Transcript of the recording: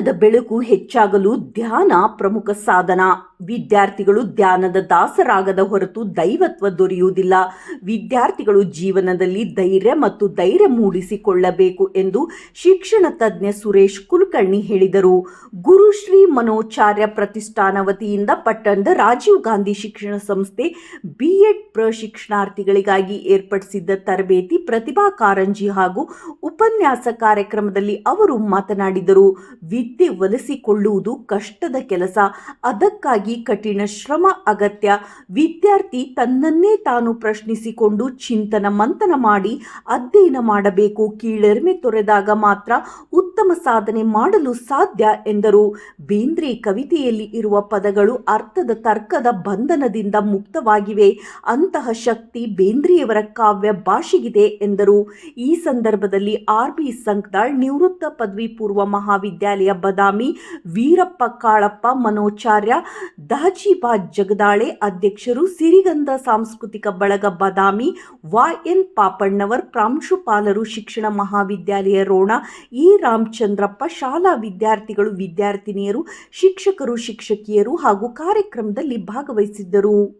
ಜ್ಞಾನದ ಬೆಳಕು ಹೆಚ್ಚಾಗಲು ಧ್ಯಾನ ಪ್ರಮುಖ ಸಾಧನ. ವಿದ್ಯಾರ್ಥಿಗಳು ಧ್ಯಾನದ ದಾಸರಾಗದ ಹೊರತು ದೈವತ್ವ ದೊರೆಯುವುದಿಲ್ಲ. ವಿದ್ಯಾರ್ಥಿಗಳು ಜೀವನದಲ್ಲಿ ಧೈರ್ಯ ಮತ್ತು ಧೈರ್ಯ ಮೂಡಿಸಿಕೊಳ್ಳಬೇಕು ಎಂದು ಶಿಕ್ಷಣ ತಜ್ಞ ಸುರೇಶ್ ಕುಲಕರ್ಣಿ ಹೇಳಿದರು. ಗುರುಶ್ರೀ ಮನೋಚಾರ್ಯ ಪ್ರತಿಷ್ಠಾನ ವತಿಯಿಂದ ಪಟ್ಟಣದ ರಾಜೀವ್ ಗಾಂಧಿ ಶಿಕ್ಷಣ ಸಂಸ್ಥೆ ಬಿಎಡ್ ಪ್ರಶಿಕ್ಷಣಾರ್ಥಿಗಳಿಗಾಗಿ ಏರ್ಪಡಿಸಿದ್ದ ತರಬೇತಿ ಪ್ರತಿಭಾ ಕಾರಂಜಿ ಹಾಗೂ ಉಪನ್ಯಾಸ ಕಾರ್ಯಕ್ರಮದಲ್ಲಿ ಅವರು ಮಾತನಾಡಿದರು. ವಿದ್ಯೆ ಒಲಿಸಿಕೊಳ್ಳುವುದು ಕಷ್ಟದ ಕೆಲಸ. ಅದಕ್ಕಾಗಿ ಕಠಿಣ ಶ್ರಮ, ಅಗತ್ಯ ವಿದ್ಯಾರ್ಥಿ ತನ್ನನ್ನೇ ತಾನು ಪ್ರಶ್ನಿಸಿಕೊಂಡು ಚಿಂತನ ಮಂಥನ ಮಾಡಿ ಅಧ್ಯಯನ ಮಾಡಬೇಕು. ಕೀಳರಿಮೆ ತೊರೆದಾಗ ಮಾತ್ರ ಉತ್ತಮ ಸಾಧನೆ ಮಾಡಲು ಸಾಧ್ಯ ಎಂದರು. ಬೇಂದ್ರೆ ಕವಿತೆಯಲ್ಲಿ ಇರುವ ಪದಗಳು ಅರ್ಥದ ತರ್ಕದ ಬಂಧನದಿಂದ ಮುಕ್ತವಾಗಿವೆ. ಅಂತಹ ಶಕ್ತಿ ಬೇಂದ್ರೆಯವರ ಕಾವ್ಯ ಭಾಷೆಗಿದೆ ಎಂದರು. ಈ ಸಂದರ್ಭದಲ್ಲಿ ಆರ್ ಬಿ ಸಂಕ್ದಾಳ್ ನಿವೃತ್ತ ಪದವಿ ಪೂರ್ವ ಮಹಾವಿದ್ಯಾಲಯ ಬದಾಮಿ, ವೀರಪ್ಪ ಕಾಳಪ್ಪ, ಮನೋಚಾರ್ಯ, ದಹಜೀಬಾ ಜಗದಾಳೆ ಅಧ್ಯಕ್ಷರು ಸಿರಿಗಂಧ ಸಾಂಸ್ಕೃತಿಕ ಬಳಗ ಬದಾಮಿ ವಾಎನ್ ಪಾಪಣ್ಣವರ್ ಪ್ರಾಂಶುಪಾಲರು ಶಿಕ್ಷಣ ಮಹಾವಿದ್ಯಾಲಯ ರೋಣ ಇ ರಾಮಚಂದ್ರಪ್ಪ ಶಾಲಾ ವಿದ್ಯಾರ್ಥಿಗಳು ವಿದ್ಯಾರ್ಥಿನಿಯರು ಶಿಕ್ಷಕರು ಶಿಕ್ಷಕಿಯರು ಹಾಗೂ ಕಾರ್ಯಕ್ರಮದಲ್ಲಿ ಭಾಗವಹಿಸಿದ್ದರು.